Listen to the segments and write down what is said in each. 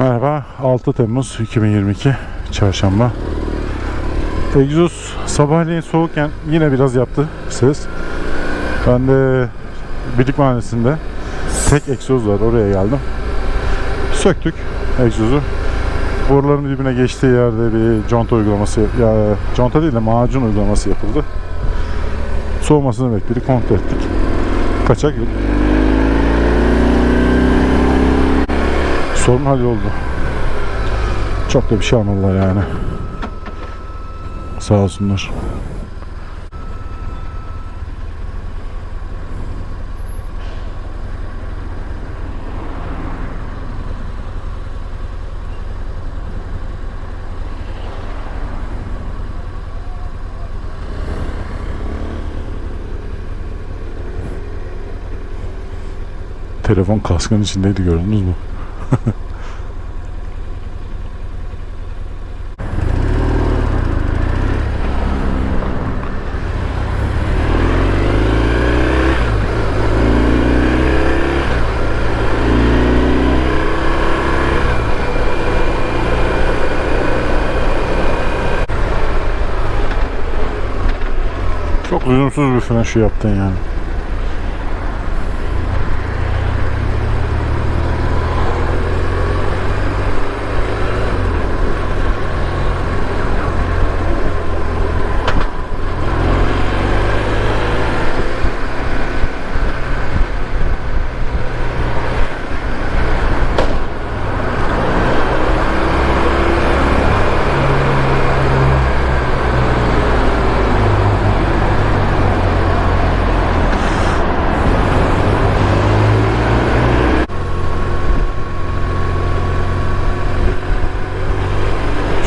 Merhaba, 6 Temmuz 2022 Çarşamba. Egzoz sabahleyin soğukken yine biraz yaptı ses. Ben de Bilik Mahallesi'nde tek egzoz var, oraya geldim. Söktük egzozu. Boruların dibine geçtiği yerde bir conta uygulaması, ya conta değil de macun uygulaması yapıldı. Soğumasını bekledik, kontrol ettik. Kaçak Sorun halloldu. Çok da bir şey almadılar yani. Sağ olsunlar. Telefon kaskın içindeydi gördünüz mü? Çok lüzumsuz bir fren şu yaptın yani.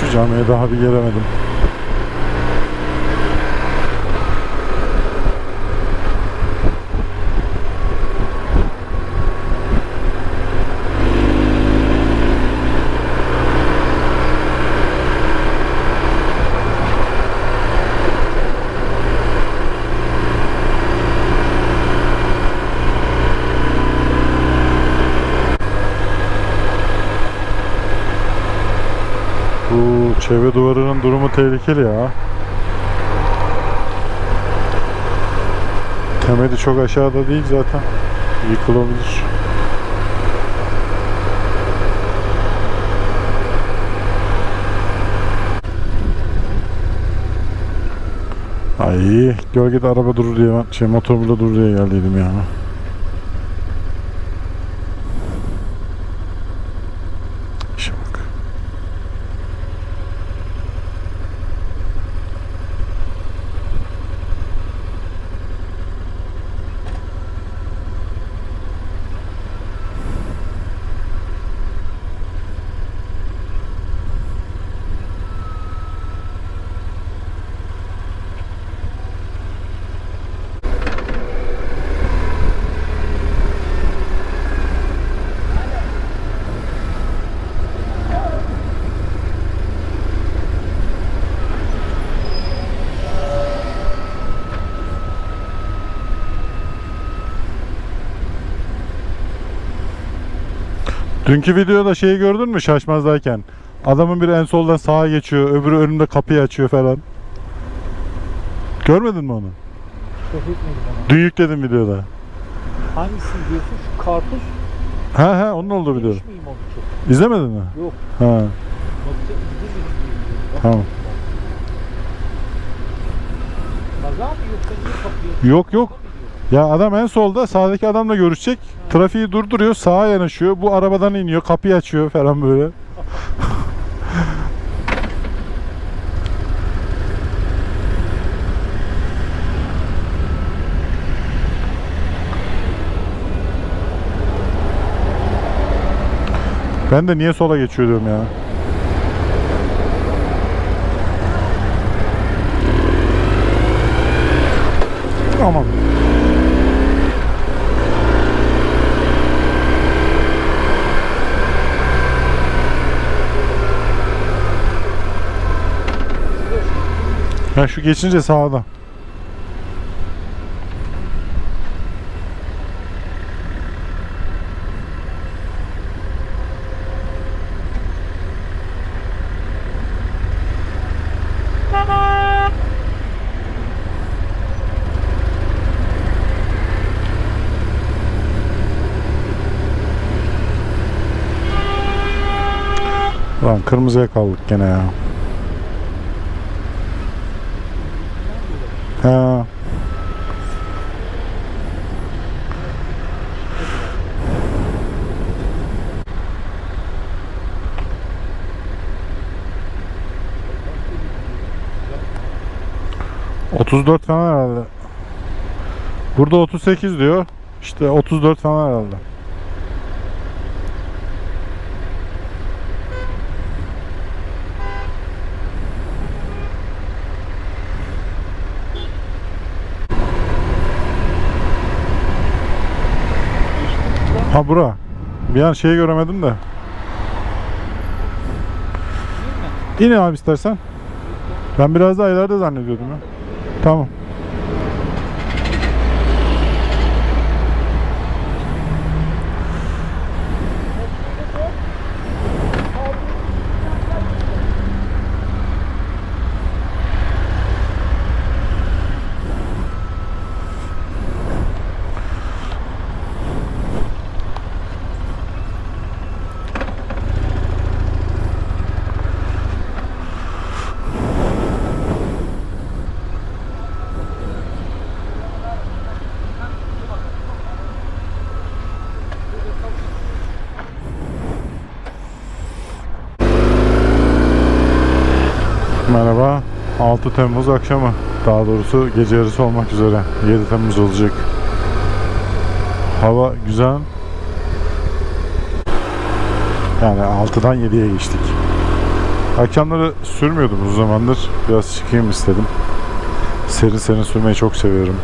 Şu camiye daha bir gelemedim. Bu çevre duvarının durumu tehlikeli ya. Temeli çok aşağıda değil zaten. Yıkılabilir. Ay gölgede araba durur diye ben şey motor burada durur diye geldiydim yani. Dünkü videoda şeyi gördün mü şaşmazdayken? Adamın biri en soldan sağa geçiyor, öbürü önünde kapıyı açıyor falan. Görmedin mi onu? Dün yükledim videoda. Hangisini diyorsun? Şu karpuz Ha ha onun olduğu video. yemiş miyim onu çok? İzlemedin mi? Yok. Ha Bakacağım. Tamam. Kaza mı yoksa niye kapıyor? Yok yok. Ya adam en solda sağdaki adamla görüşecek. Trafiği durduruyor, sağa yanaşıyor. Bu arabadan iniyor, kapıyı açıyor falan böyle. Ben de niye sola geçiyor diyorum ya. Aman. Ya şu geçince sağda. Lan kırmızıya kaldık gene ya. Ha. ...34 falan herhalde. Burada 38 diyor. İşte 34 falan herhalde. Ha bura. Bir an şeyi göremedim de. İn abi istersen. Ben biraz daha ileride zannediyordum ya. Tamam. Merhaba. 6 Temmuz akşamı. Daha doğrusu gece yarısı olmak üzere. 7 Temmuz olacak. Hava güzel. Yani 6'dan 7'ye geçtik. Akşamları sürmüyordum uzun zamandır. Biraz çıkayım istedim. Serin serin sürmeyi çok seviyorum.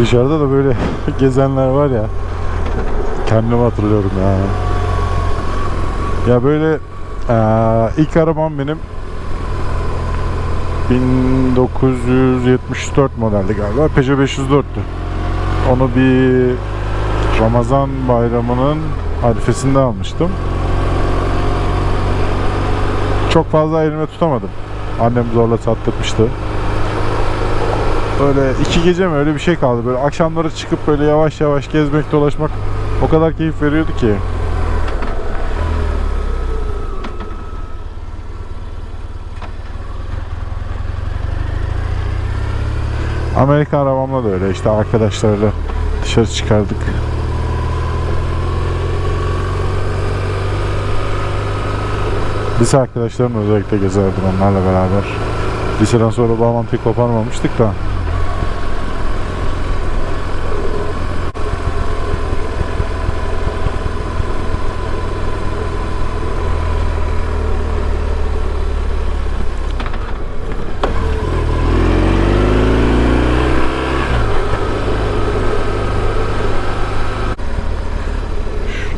Dışarıda da böyle gezenler var ya. Kendimi hatırlıyorum ya. Ya böyle eee, ilk arabam benim 1974 modeldi galiba. Peugeot 504'tü. Onu bir Ramazan bayramının arifesinde almıştım. Çok fazla elime tutamadım. Annem zorla sattırmıştı. Böyle iki gece mi öyle bir şey kaldı. Böyle akşamları çıkıp böyle yavaş yavaş gezmek dolaşmak o kadar keyif veriyordu ki. Amerika arabamla da öyle işte arkadaşlarla dışarı çıkardık. Lise arkadaşlarımla özellikle gezerdim onlarla beraber. Liseden sonra bağlantıyı koparmamıştık da.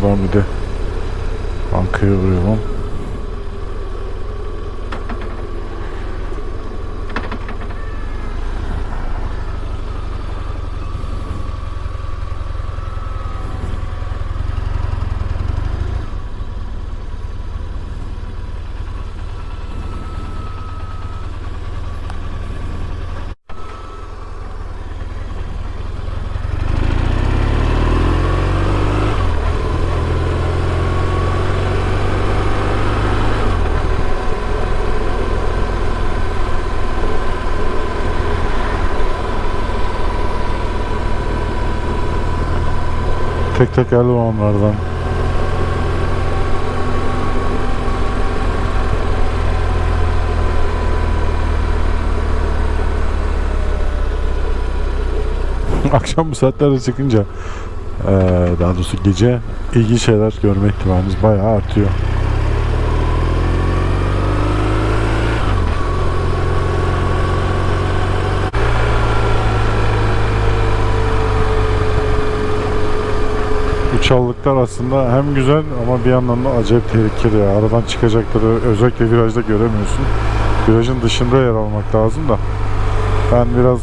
Şuradan bir de bankaya vuruyorum. Tek tekerli olanlardan. akşam bu saatlerde çıkınca daha doğrusu gece ilginç şeyler görme ihtimaliniz bayağı artıyor. Çalılıklar aslında hem güzel ama bir yandan da acayip tehlikeli ya. Aradan çıkacakları özellikle virajda göremiyorsun. Virajın dışında yer almak lazım da. Ben biraz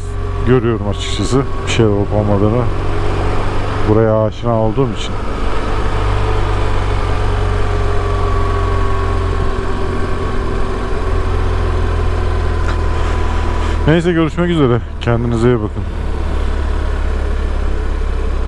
görüyorum açıkçası bir şey olup olmadığını. Buraya aşina olduğum için. Neyse görüşmek üzere. Kendinize iyi bakın.